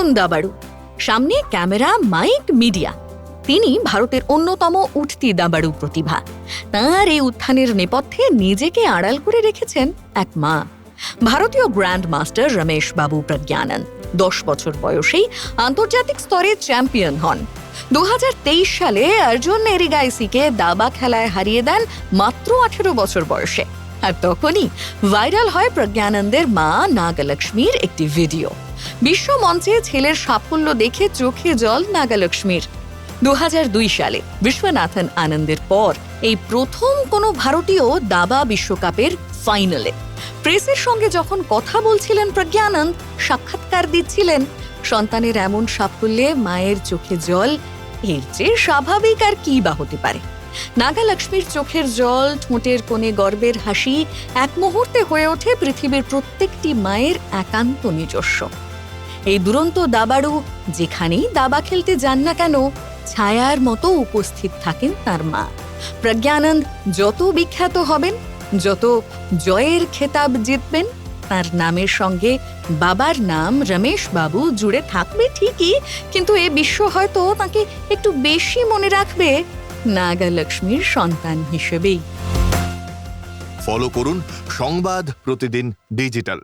তরুণ দাবাড়ু সামনে camera, mic, media. তিনি ভারতের অন্যতম উঠতি দাবাড়ু প্রতিভা। তাঁর এই উত্থানের নেপথ্যে নিজেকে আড়াল করে রেখেছেন এক মা। ভারতীয় গ্র্যান্ড মাস্টার রমেশ বাবু প্রজ্ঞানন্দ। দশ বছর বয়সেই আন্তর্জাতিক স্তরে চ্যাম্পিয়ন হন। দু হাজার তেইশ সালে অর্জুন এরিগাইসিকে দাবা খেলায় হারিয়ে দেন মাত্র আঠেরো বছর বয়সে। আর তখনই ভাইরাল হয় প্রজ্ঞানন্দের মা নাগলক্ষ্মীর একটি ভিডিও। বিশ্ব মঞ্চে ছেলের সাফল্য দেখে চোখে জল নাগালক্ষ্মীর। দু সালে বিশ্বনাথন আনন্দের পর এই প্রথম কোনো ভারতীয় দাবা বিশ্বকাপের ফাইনালে। প্রেসের সঙ্গে যখন কথা বলছিলেন প্রজ্ঞানন্দ, সাক্ষাৎকার দিচ্ছিলেন, সন্তানের এমন সাফল্যে মায়ের চোখে জল, এর চেয়ে স্বাভাবিক আর কি বা হতে পারে? নাগালক্ষ্মীর চোখের জল, ঠোঁটের কোণে গর্বের হাসি, এক মুহূর্তে হয়ে ওঠে পৃথিবীর প্রত্যেকটি মায়ের একান্ত নিজস্ব। এই দুরন্ত দাবাড়ু, যেখানেই দাবা খেলতে যান না কেন, ছায়ার মতো উপস্থিত থাকেন তার মা। প্রজ্ঞানন্দ যত বিখ্যাত হবেন, যত জয়ের খেতাব জিতবেন, তার নামের সঙ্গে বাবার নাম রমেশ বাবু জুড়ে থাকবে ঠিকই, কিন্তু এ বিশ্ব হয়তো তাকে একটু বেশি মনে রাখবে নাগালক্ষ্মীর সন্তান হিসেবেই। ফলো করুন সংবাদ প্রতিদিন ডিজিটাল।